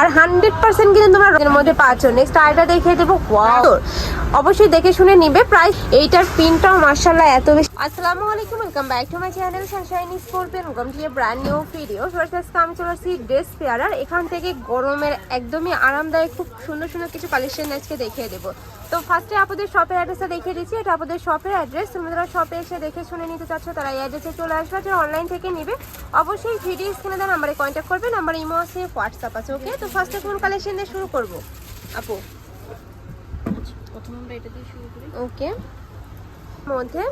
আর hundred percent কিন্তু তোমরা এর মধ্যে পাচ্ছ। নেক্সট আইটা দেখিয়ে দেবো। ওয়াও অবশ্যই দেখে শুনে নিবে। প্রাইস এইটার পিনটাও মার্শাল্লাহ এত বেশি। আসসালামু আলাইকুম welcome back to my channel sunshine sports welcome to brand new video আজকে আমি চলে আসছি ড্রেস পেয়ারার এখান থেকে গরমের একদমই আরামদায়ক, খুব সুন্দর সুন্দর কিছু কালেকশন আজকে দেখিয়ে দেবো। তো ফার্স্টে আপনাদের শপের অ্যাড্রেসটা দেখিয়ে দিচ্ছি। এটা আপনাদের শপের অ্যাড্রেস তোমরা শপে এসে দেখে শুনে নিতে চাচ্ছ, তারা এই অ্যাড্রেসে চলে আসবে। যারা অনলাইন থেকে নিবে, অবশ্যই ভিডিও স্ক্রিনে দেওয়া নাম্বারে কন্ট্যাক্ট করবে। নাম্বার ইমো আছে হোয়াটসঅ্যাপ আছে ওকে তো ফার্স্টে কোন কালেকশন দিয়ে শুরু করব। আপু। প্রথম আমরা এটা দিয়ে শুরু করি। ওকে মধ্যে।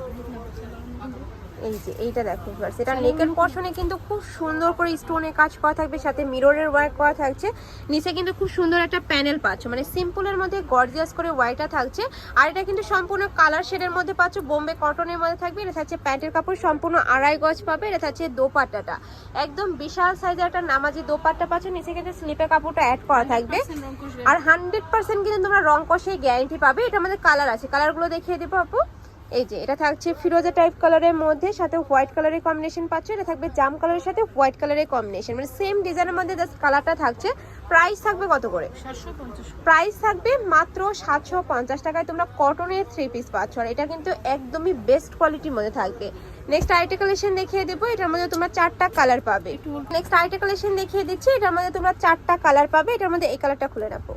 এই যে এইটা দেখো ফার্স্ট এটা নেকের পশনে কিন্তু খুব সুন্দর করে স্টোনের কাজ করা থাকবে সাথে মিররের ওয়ার্ক করা থাকছে। নিচে কিন্তু খুব সুন্দর একটা প্যানেল পাচ্ছ। মানে সিম্পলের মধ্যে গর্জিয়াস করে ওয়াইটা থাকছে। আর এটা কিন্তু সম্পূর্ণ কালার শেডের মধ্যে পাচ্ছ। বোম্বে কটনের মধ্যে থাকবে। এটা থাকছে প্যান্টের কাপড়। সম্পূর্ণ আড়াই গজ পাবে। এটা থাকছে দোপাট্টাটা। একদম বিশাল সাইজের একটা নামাজি দোপাট্টা পাচ্ছ। নিচে কিন্তু স্লিপের কাপড়টা অ্যাড করা থাকবে। আর হান্ড্রেড পার্সেন্ট কিন্তু তোমরা রং কষে গ্যারেন্টি পাবে। এটা আমাদের কালার আছে। কালারগুলো দেখিয়ে দেবো আপু। এই যে এটা থাকছে ফিরোজা টাইপ কালারের মধ্যে সাথে হোয়াইট কালারের কম্বিনেশন পাচ্ছ। এটা থাকবে জাম কালারের সাথে হোয়াইট কালারের কম্বিনেশন মানে সেম ডিজাইনের মধ্যে জাস্ট কালারটা থাকছে। প্রাইস থাকবে কত করে? প্রাইস থাকবে মাত্র সাতশো পঞ্চাশ টাকায়। তোমরা কটনের থ্রি পিস পাচ্ছ। আর এটা কিন্তু একদমই বেস্ট কোয়ালিটির মধ্যে থাকবে। নেক্সট আইটি কালেকশন দেখিয়ে দেবো। এটার মধ্যে তোমরা চারটা কালার পাবে। নেক্সট আইটি কালেকশন দেখিয়ে দিচ্ছি। এটার মধ্যে তোমরা চারটা কালার পাবে। এটার মধ্যে এই কালারটা খুলে রাখো।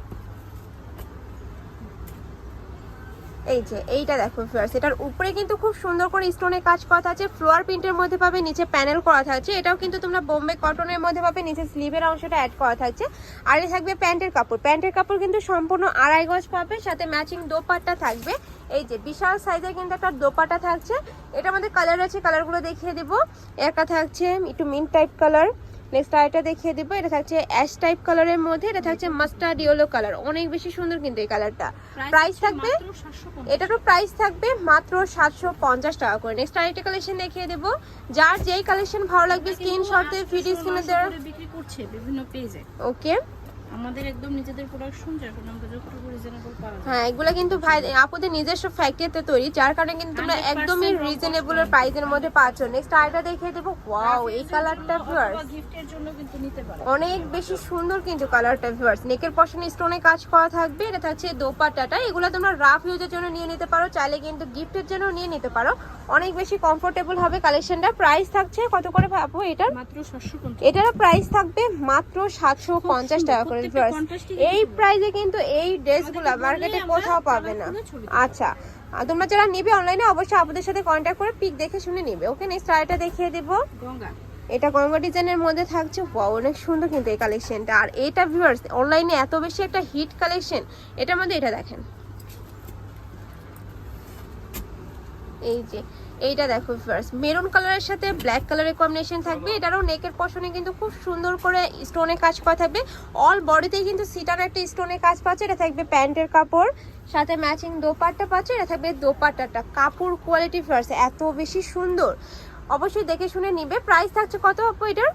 এই যে, এইটা দেখো ফ্লোয়ার্স এটার উপরে কিন্তু খুব সুন্দর করে স্টোনের কাজ করা আছে ফ্লোয়ার প্রিন্টের মধ্যে পাবে নিচে প্যানেল করা থাকছে, এটাও কিন্তু তোমরা বোম্বে কটনের মধ্যে পাবে, নিচে স্লিভের অংশটা অ্যাড করা থাকছে, আর থাকবে প্যান্টের কাপড় প্যান্টের কাপড় কিন্তু সম্পূর্ণ আড়াই গজ পাবে, সাথে ম্যাচিং দোপাট্টা থাকবে, এই যে বিশাল সাইজের কিন্তু একটা দোপাটা থাকছে এটা আমাদের কালার আছে কালারগুলো দেখিয়ে দিব, একটা থাকছে একটু মিন্ট টাইপ কালার নেক্সট আরেকটা দেখিয়ে দিব। এটা থাকছে অ্যাশ টাইপ কালারের মধ্যে এটা থাকছে মাস্টার্ড ইয়েলো কালার অনেক বেশি সুন্দর কিন্তু এই কালারটা প্রাইস থাকবে এটারও প্রাইস থাকবে মাত্র সাতশো পঞ্চাশ টাকা করে। নেক্সট আরেকটা কালেকশন দেখিয়ে দেবো। যার যেই কালেকশন ভালো লাগবে স্ক্রিনশট দিয়ে ভিডিও স্ক্রিনে দেওয়ার বিক্রি করছে বিভিন্ন পেজে ওকে আমাদের একদম নিজেদের প্রোডাকশন যার আমরা যতটুকু রিজনেবল পাওয়া হ্যাঁ এগুলো কিন্তু ভাই আপুদের নিজস্ব ফ্যাক্টরিতে তৈরি যার কারণে কিন্তু তোমরা একদমই রিজনেবল প্রাইসের মধ্যে পাচ্ছ। নেক্সট আরেকটা দেখিয়ে দেবো। ওয়াও এই কালারটা ভিউয়ার্স গিফটের জন্য কিন্তু নিতে পারে। অনেক বেশি সুন্দর কিন্তু কালারটা ভিউয়ার্স নেকের পশনে স্টোনে কাজ করা থাকবে এটা থাকছে দোপাট্টাটা। এগুলো তোমরা রাফ ইউজের জন্য নিয়ে নিতে পারো চাইলে কিন্তু গিফটের জন্য নিয়ে নিতে পারো। অনেক বেশি কমফোর্টেবল হবে কালেকশনটা প্রাইস থাকছে কত করে আপু এটার? মাত্র সাতশো পঞ্চাশ। এটারও প্রাইস থাকবে মাত্র সাতশো পঞ্চাশ টাকা করে। প্রত্যেকটা এই প্রাইসে কিন্তু এই ড্রেসগুলো মার্কেটে কোথাও পাবে না। আচ্ছা। আর তোমরা যারা নিবে অনলাইনে অবশ্যই আপনাদের সাথে কন্ট্যাক্ট করে পিক দেখে শুনে নিবে। ওকে নেক্সট আরেকটা দেখিয়ে দেবো। এটা গঙ্গা ডিজাইনের মধ্যে থাকছে। অনেক সুন্দর কিন্তু এই কালেকশনটা আর এটা ভিউয়ার্স অনলাইনে এত বেশি একটা হিট কালেকশন এটার মধ্যে এটা দেখেন। এই যে এইটা দেখো ফার্স্ট মেরুন কালারের সাথে ব্ল্যাক কালারের কম্বিনেশন থাকবে। এটারও নেকের পশনে কিন্তু খুব সুন্দর করে স্টোনে কাজ করা থাকবে। অল বডিতেই কিন্তু সিটার একটা স্টোনে কাজ পাচ্ছে। এটা থাকবে প্যান্টের কাপড়। সাথে ম্যাচিং দোপাট্টা পাচ্ছে। এটা থাকবে দোপাট্টাটা। কাপড় কোয়ালিটি ফার্স্ট এত বেশি সুন্দর। অবশ্যই দেখে শুনে নিবে। প্রাইস থাকছে কত আপু এটার?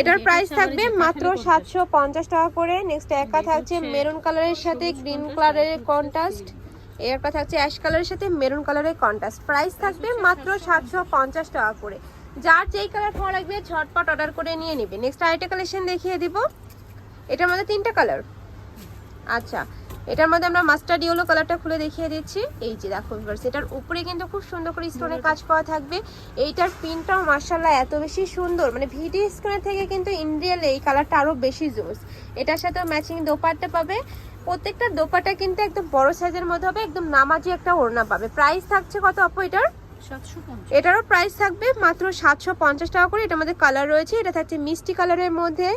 এটার প্রাইস থাকবে মাত্র সাতশো পঞ্চাশ টাকা করে। নেক্সট একা থাকছে মেরুন কালারের সাথে গ্রিন কালারের কন্ট্রাস্ট একটা থাকছে অ্যাশ কালারের সাথে মেরুন কালারের কন্ট্রাস্ট। প্রাইস থাকবে মাত্র সাতশো পঞ্চাশ টাকা করে। যার যেই কালার ভালো লাগবে, ঝটপট অর্ডার করে নিয়ে নিবে। নেক্সট আরেকটা কালেকশন দেখিয়ে দিব। এটার মধ্যে তিনটা কালার আচ্ছা এটার মধ্যে আমরা মাস্টার্ড ইয়েলো কালারটা খুলে দেখিয়ে দিচ্ছি। এই যে দেখো এটার উপরে কিন্তু খুব সুন্দর করে স্টোনে কাজ করা থাকবে। এইটার প্রিন্টটাও মার্শাল্লাহ এত বেশি সুন্দর। মানে ভিডিও স্ক্রিনের থেকে কিন্তু ইন্ডিয়ালে এই কালারটা আরও বেশি জোস এটার সাথে ম্যাচিং দোপাট্টা পাবে। প্রত্যেকটা দোপাট্টা কিন্তু একদম বড় সাইজের মধ্যে হবে একদম নামাজি একটা ওড়না পাবে। প্রাইস থাকছে কত আপু এটার? এটারও প্রাইস থাকবে মাত্র সাতশো পঞ্চাশ টাকা করে। এটার মধ্যে কালার রয়েছে এটা থাকছে মিষ্টি কালারের মধ্যে।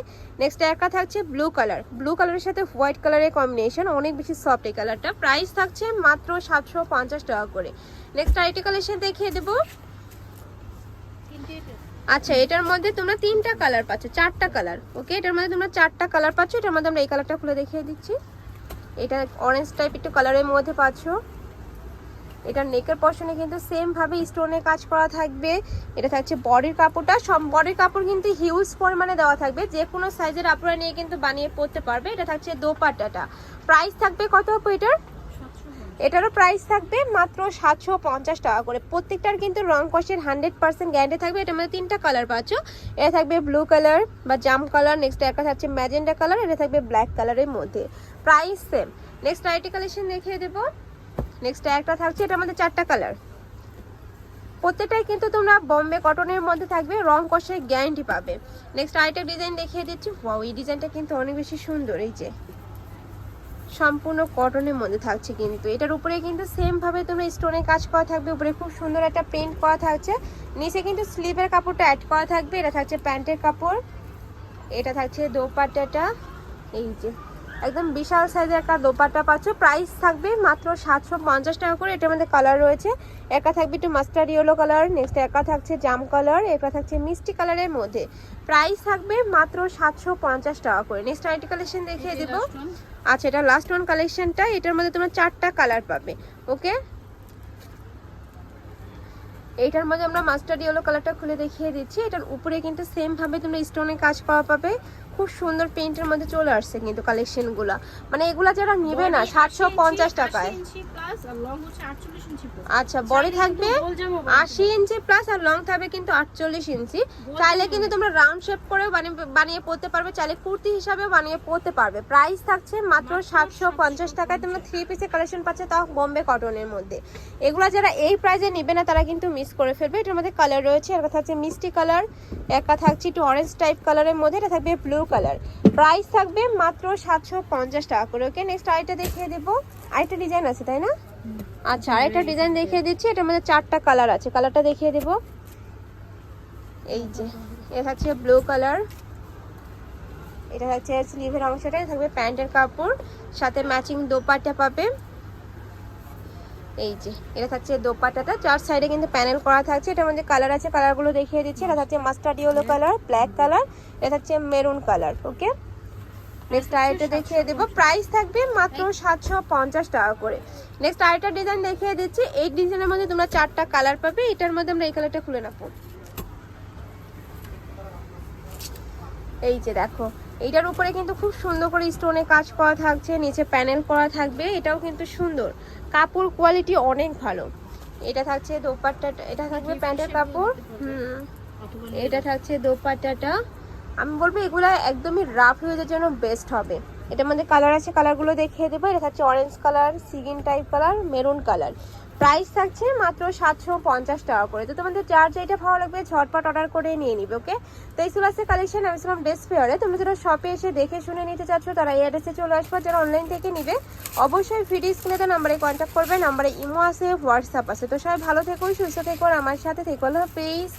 নেক্সট একটা থাকছে ব্লু কালার ব্লু কালারের সাথে হোয়াইট কালারের কম্বিনেশন অনেক বেশি সফট এই কালারটা প্রাইস থাকছে মাত্র সাতশো পঞ্চাশ টাকা করে। নেক্সট আইটি কালেকশন দেখিয়ে দেবো। আচ্ছা এটার মধ্যে তোমরা তিনটা কালার পাচ্ছ চারটা কালার ওকে এটার মধ্যে তোমরা চারটা কালার পাচ্ছ। এটার মধ্যে আমরা এই কালারটা খুলে দেখিয়ে দিচ্ছি। এটা অরেঞ্জ টাইপ একটু কালারের মধ্যে পাচ্ছ। এটা নেকের পশনে কিন্তু সেম ভাবে স্টোনের কাজ করা থাকবে। এটা থাকছে বডির কাপড়টা। সব বডির কাপড় কিন্তু হিউজ পরিমাণে দেওয়া থাকবে। যে কোনো সাইজের আপনারা নিয়ে কিন্তু বানিয়ে পরতে পারবে। এটা থাকছে দোপাট্টাটা। প্রাইস থাকবে কত আপু এটার? এটারও প্রাইস থাকবে মাত্র সাতশো পঞ্চাশ টাকা করে। প্রত্যেকটার কিন্তু রং কষের হান্ড্রেড পার্সেন্ট গ্যারান্টি থাকবে। এটার মধ্যে তিনটা কালার পাচ্ছ। এটা থাকবে ব্লু কালার বা জাম কালার নেক্সট একটা থাকছে ম্যাজেন্ডা কালার এটা থাকবে ব্ল্যাক কালারের মধ্যে। Price same next item collection দেখিয়ে দেবো। নেক্সট একটা থাকছে, এটা আমাদের চারটা কালার প্রত্যেকটাই কিন্তু তোমরা বম্বে কটনের মধ্যে থাকবে, রং কষের গ্যারান্টি পাবে। নেক্সট আরেকটা ডিজাইন দেখিয়ে দিচ্ছি। ওয়াও এই ডিজাইনটা কিন্তু অনেক বেশি সুন্দর, এই যে। সম্পূর্ণ কটনের মধ্যে থাকছে কিন্তু। এটার উপরে কিন্তু সেম ভাবে তোমরা স্টোনে কাজ করা থাকবে। উপরে খুব সুন্দর একটা প্রিন্ট করা থাকছে। নিচে কিন্তু স্লিভের কাপড়টা অ্যাড করা থাকবে। এটা থাকছে প্যান্টের কাপড়। এটা থাকছে দোপাট্টাটা। এই যে। একদম বিশাল সাইজের একটা দোপাট্টা পাচ্ছ। প্রাইস থাকবে মাত্র সাতশো পঞ্চাশ টাকা করে। এটার মধ্যে কালার রয়েছে। একা থাকবে একটু মাস্টার ইয়েলো কালার নেক্সট একা থাকছে জাম কালার একা থাকছে মিষ্টি কালারের মধ্যে। প্রাইস থাকবে মাত্র সাতশো পঞ্চাশ টাকা করে। নেক্সট আইটি কালেকশন দেখিয়ে দেবো। আচ্ছা এটা লাস্ট ওয়ান কালেকশনটা এটার মধ্যে তোমরা চারটা কালার পাবে। ওকে এইটার মধ্যে আমরা মাস্টার ইয়েলো কালারটা খুলে দেখিয়ে দিচ্ছি। এটার উপরে কিন্তু সেম ভাবে তোমরা স্টোনে কাজ করা পাবে। খুব সুন্দর পেইন্টের মধ্যে চলে আসছে কিন্তু কালেকশনগুলা মানে এগুলা যারা নেবে না সাতশো পঞ্চাশ টাকায়। 80 ইঞ্চি plus আর long হচ্ছে 48 ইঞ্চি plus। আচ্ছা বডি থাকবে গোল আশি ইঞ্চি প্লাস আর লং থাকবে কিন্তু আটচল্লিশ ইঞ্চি। চাইলে কিন্তু তোমরা রাউন্ড শেপ করে বানিয়ে পড়তে পারবে চাইলে কুর্তি হিসাবে বানিয়ে পড়তে পারবে। প্রাইস থাকছে মাত্র সাতশো পঞ্চাশ টাকায়। তোমরা থ্রি পিসের কালেকশন পাচ্ছে তাও বম্বে কটনের মধ্যে। এগুলো যারা এই প্রাইসে নেবে না তারা কিন্তু মিস করে ফেলবে। এটার মধ্যে কালার রয়েছে একটা থাকছে মিষ্টি কালার একটা থাকছে একটু অরেঞ্জ টাইপ কালারের মধ্যে এটা থাকবে ব্লু কালার প্রাইস থাকবে মাত্র সাতশো পঞ্চাশ টাকা করে ওকে নেক্সট আরেকটা দেখিয়ে দেবো। আরেকটা ডিজাইন আছে, তাই না? আচ্ছা আরেকটা ডিজাইন দেখিয়ে দিচ্ছি। এটার মধ্যে চারটা কালার আছে। কালারটা দেখিয়ে দেবো। এই যে এটা থাকছে ব্লু কালার এটা থাকছে স্লিভের অংশটা থাকবে প্যান্টের কাপড়। সাথে ম্যাচিং দোপাট্টা পাবে। এই যে এটা থাকছে দোপাট্টাটা। চার সাইডে কিন্তু প্যানেল করা থাকছে। এটার মধ্যে কালার আছে কালারগুলো দেখিয়ে দিচ্ছি। এটা থাকছে mustard yellow colour black colour এটা থাকছে মেরুন কালার ওকে নেক্সট আরেকটা দেখিয়ে দেবো। প্রাইস থাকবে মাত্র সাতশো পঞ্চাশ টাকা করে। নেক্সট আরেকটা ডিজাইন দেখিয়ে দিচ্ছি। এই ডিজাইনের মধ্যে তোমরা চারটা কালার পাবে। এটার মধ্যে আমরা এই কালারটা খুলে নেব। এই যে দেখো। এইটার উপরে কিন্তু খুব সুন্দর করে স্টোনে কাজ করা থাকছে নিচে প্যানেল করা থাকবে এটাও কিন্তু সুন্দর। কাপড় কোয়ালিটি অনেক ভালো। এটা থাকছে দোপাট্টা এটা থাকবে প্যান্টের কাপড় হুম। এটা থাকছে দোপাট্টাটা। আমি বলব এগুলো একদমই রাফ ইউজের জন্য বেস্ট হবে। এটার মধ্যে কালার আছে কালারগুলো দেখিয়ে দেবো। এটা থাকছে orange colour সিগিন type colour maroon colour price থাকছে মাত্র সাতশো পঞ্চাশ টাকা করে। তো তোমাদের যার যেটা ভালো লাগবে ঝটপট অর্ডার করে নিয়ে নিবে ওকে তো এই সুবাসের কালেকশন আমি ছিলাম ড্রেস ফেয়ারে তুমি যারা শপে এসে দেখে শুনে নিতে চাচ্ছ, তারা এই অ্যাড্রেসে চলে আসব। যারা অনলাইন থেকে নিবে, অবশ্যই ভিডিও স্ক্রিনে তো নাম্বারে কন্ট্যাক্ট করবে নাম্বারে ইমো আছে হোয়াটসঅ্যাপ আছে। তো সবাই ভালো থেকো, সুস্থ থেকো আমার সাথে থেকো। প্লিজ